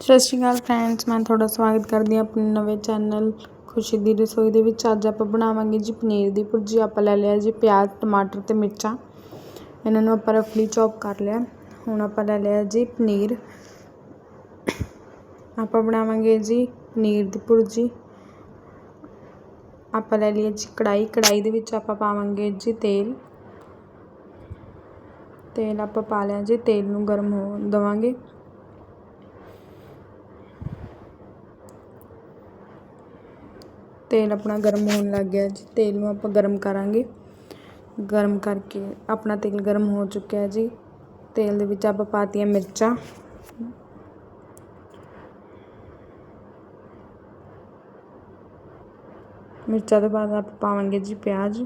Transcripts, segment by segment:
ਸਤਿ ਸ਼੍ਰੀ ਅਕਾਲ ਫਰੈਂਡਸ ਮੈਂ ਤੁਹਾਡਾ ਸਵਾਗਤ ਕਰਦੀ ਹਾਂ ਆਪਣੇ ਨਵੇਂ ਚੈਨਲ ਖੁਸ਼ੀ ਦੀ ਰਸੋਈ ਦੇ ਵਿੱਚ। ਅੱਜ ਆਪਾਂ ਬਣਾਵਾਂਗੇ ਜੀ ਪਨੀਰ ਦੀ ਭੁਰਜੀ। ਆਪਾਂ ਲੈ ਲਿਆ ਜੀ ਪਿਆਜ਼, ਟਮਾਟਰ ਤੇ ਮਿਰਚਾਂ। ਇਹਨਾਂ ਨੂੰ ਆਪਾਂ ਰਫਲੀ ਚੌਪ ਕਰ ਲਿਆ। ਹੁਣ ਆਪਾਂ ਲੈ ਲਿਆ ਜੀ ਪਨੀਰ। ਆਪਾਂ ਬਣਾਵਾਂਗੇ ਜੀ ਪਨੀਰ ਦੀ ਭੁਰਜੀ। ਆਪਾਂ ਲੈ ਲਈ ਜੀ ਕੜਾਈ ਕੜਾਈ ਦੇ ਵਿੱਚ ਆਪਾਂ ਪਾਵਾਂਗੇ ਜੀ ਤੇਲ। ਤੇਲ ਆਪਾਂ ਪਾ ਲਿਆ ਜੀ। ਤੇਲ ਨੂੰ ਗਰਮ ਹੋ ਦਵਾਂਗੇ। ਤੇਲ ਆਪਣਾ ਗਰਮ ਹੋਣ ਲੱਗ ਗਿਆ ਜੀ। ਤੇਲ ਨੂੰ ਆਪਾਂ ਗਰਮ ਕਰਾਂਗੇ। ਗਰਮ ਕਰਕੇ ਆਪਣਾ ਤੇਲ ਗਰਮ ਹੋ ਚੁੱਕਿਆ ਜੀ। ਤੇਲ ਦੇ ਵਿੱਚ ਆਪਾਂ ਪਾਤੀਆਂ ਮਿਰਚਾਂ। ਮਿਰਚਾਂ ਤੋਂ ਬਾਅਦ ਆਪਾਂ ਪਾਵਾਂਗੇ ਜੀ ਪਿਆਜ਼।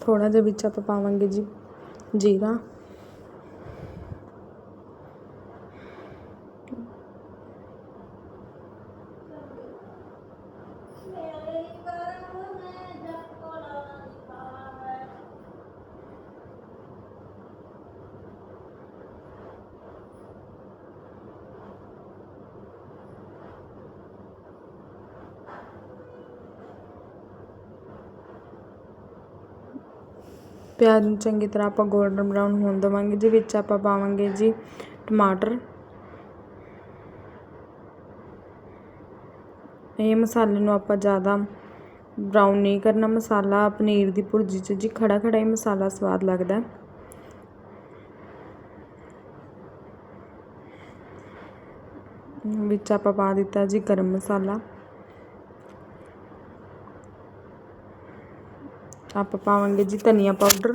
ਥੋੜਾ ਜਿਹਾ ਵਿੱਚ ਆਪਾਂ ਪਾਵਾਂਗੇ ਜੀ ਜੀਰਾ। ਪਿਆਜ਼ ਨੂੰ ਚੰਗੀ ਤਰ੍ਹਾਂ ਆਪਾਂ ਗੋਲਡਨ ਬਰਾਊਨ ਹੋਣ ਦੇਵਾਂਗੇ ਜੀ ਵਿੱਚ ਆਪਾਂ ਪਾਵਾਂਗੇ ਜੀ ਟਮਾਟਰ। ਇਹ ਮਸਾਲੇ ਨੂੰ ਆਪਾਂ ਜ਼ਿਆਦਾ ਬਰਾਊਨ ਨਹੀਂ ਕਰਨਾ, ਮਸਾਲਾ ਪਨੀਰ ਦੀ ਭੁਰਜੀ 'ਚ ਜੀ ਖੜਾ ਖੜਾ ਹੀ ਮਸਾਲਾ ਸਵਾਦ ਲੱਗਦਾ। ਵਿੱਚ ਆਪਾਂ ਪਾ ਦਿੱਤਾ ਜੀ ਗਰਮ ਮਸਾਲਾ। ਆਪਾਂ ਪਾਵਾਂਗੇ ਜੀ ਧਨੀਆ ਪਾਊਡਰ।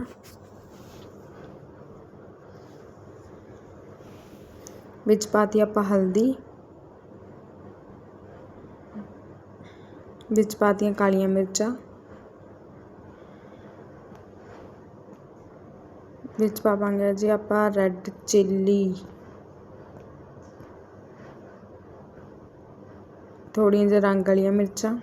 ਵਿੱਚ ਪਾਤੀ ਆਪਾਂ ਹਲਦੀ। ਵਿੱਚ ਪਾਤੀਆਂ ਕਾਲੀਆਂ ਮਿਰਚਾਂ। ਵਿੱਚ ਪਾਵਾਂਗੇ ਜੀ ਆਪਾਂ ਰੈੱਡ ਚਿੱਲੀ ਥੋੜ੍ਹੀਆਂ ਜਿਹੀਆਂ ਰੰਗ ਵਾਲੀਆਂ ਮਿਰਚਾਂ।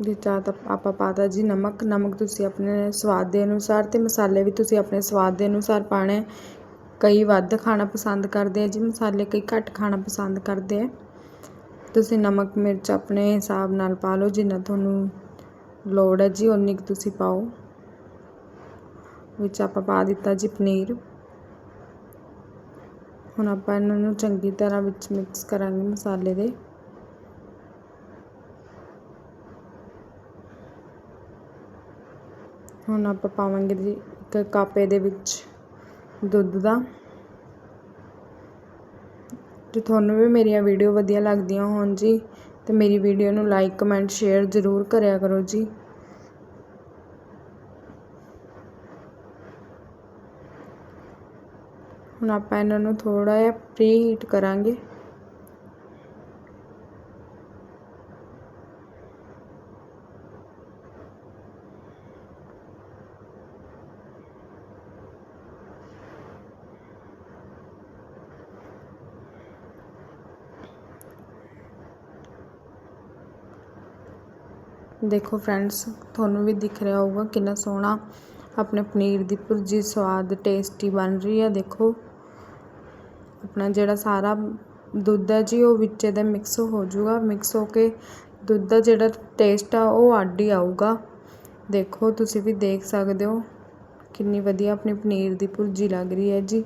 ਵਿੱਚ ਆਪਾਂ ਪਾਤਾ ਜੀ, ਨਮਕ ਨਮਕ ਤੁਸੀਂ ਆਪਣੇ ਸਵਾਦ ਦੇ ਅਨੁਸਾਰ ਅਤੇ ਮਸਾਲੇ ਵੀ ਤੁਸੀਂ ਆਪਣੇ ਸਵਾਦ ਦੇ ਅਨੁਸਾਰ ਪਾਉਣੇ। ਕਈ ਵੱਧ ਖਾਣਾ ਪਸੰਦ ਕਰਦੇ ਆ ਜੀ, ਮਸਾਲੇ ਕਈ ਘੱਟ ਖਾਣਾ ਪਸੰਦ ਕਰਦੇ ਆ। ਤੁਸੀਂ ਨਮਕ, ਮਿਰਚ ਆਪਣੇ ਹਿਸਾਬ ਨਾਲ ਪਾ ਲਓ, ਜਿੰਨਾ ਤੁਹਾਨੂੰ ਲੋੜ ਹੈ ਜੀ ਉਨੀ ਕੁ ਤੁਸੀਂ ਪਾਓ। ਵਿੱਚ ਆਪਾਂ ਪਾ ਦਿੱਤਾ ਜੀ ਪਨੀਰ। ਹੁਣ ਆਪਾਂ ਇਹਨਾਂ ਨੂੰ ਚੰਗੀ ਤਰ੍ਹਾਂ ਵਿੱਚ ਮਿਕਸ ਕਰਾਂਗੇ ਮਸਾਲੇ ਦੇ। ਹੁਣ ਆਪਾਂ ਪਾਵਾਂਗੇ ਜੀ ਇੱਕ ਕਾਪੇ ਦੇ ਵਿੱਚ ਦੁੱਧ ਦਾ। ਜੇ ਤੁਹਾਨੂੰ ਵੀ ਮੇਰੀਆਂ ਵੀਡੀਓ ਵਧੀਆ ਲੱਗਦੀਆਂ ਹੋਣ ਜੀ, ਤੇ ਮੇਰੀ ਵੀਡੀਓ ਨੂੰ ਲਾਈਕ ਕਮੈਂਟ ਸ਼ੇਅਰ ਜ਼ਰੂਰ ਕਰਿਆ ਕਰੋ ਜੀ। ਹੁਣ ਆਪਾਂ ਇਹਨਾਂ ਨੂੰ ਥੋੜਾ ਜਿਹਾ ਪ੍ਰੀ ਹੀਟ ਕਰਾਂਗੇ। ਦੇਖੋ ਫਰੈਂਡਸ ਤੁਹਾਨੂੰ ਵੀ ਦਿਖ ਰਿਹਾ ਹੋਊਗਾ ਕਿੰਨਾ ਸੋਹਣਾ ਆਪਣੇ ਪਨੀਰ ਦੀ ਭੁਰਜੀ, ਸਵਾਦ ਟੇਸਟੀ ਬਣ ਰਹੀ ਹੈ। ਦੇਖੋ, ਆਪਣਾ ਜਿਹੜਾ ਸਾਰਾ ਦੁੱਧ ਹੈ ਜੀ, ਉਹ ਵਿੱਚ ਇਹਦੇ ਮਿਕਸ ਹੋ ਜਾਊਗਾ। ਮਿਕਸ ਹੋ ਕੇ ਦੁੱਧ ਦਾ ਜਿਹੜਾ ਟੇਸਟ ਆ, ਉਹ ਅੱਡ ਹੀ ਆਊਗਾ। ਦੇਖੋ, ਤੁਸੀਂ ਵੀ ਦੇਖ ਸਕਦੇ ਹੋ ਕਿੰਨੀ ਵਧੀਆ ਆਪਣੀ ਪਨੀਰ ਦੀ ਭੁਰਜੀ ਲੱਗ ਰਹੀ ਹੈ ਜੀ।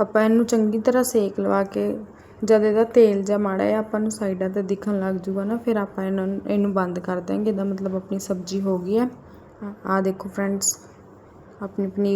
ਆਪਾਂ ਇਹਨੂੰ ਚੰਗੀ ਤਰ੍ਹਾਂ ਸੇਕ ਲਵਾ ਕੇ ਜਦ ਇਹਦਾ ਤੇਲ ਜਾਂ ਮਾੜਾ ਜਿਹਾ ਆਪਾਂ ਨੂੰ ਸਾਈਡਾਂ 'ਤੇ ਦਿਖਣ ਲੱਗ ਜੂਗਾ ਨਾ, ਫਿਰ ਆਪਾਂ ਇਹਨਾਂ ਨੂੰ ਇਹਨੂੰ ਬੰਦ ਕਰ ਦਾਂਗੇ ਇਹਦਾ ਮਤਲਬ ਆਪਣੀ ਸਬਜ਼ੀ ਹੋ ਗਈ ਹੈ। ਆਹ ਦੇਖੋ ਫਰੈਂਡਸ ਆਪਣੀ ਪਨੀਰ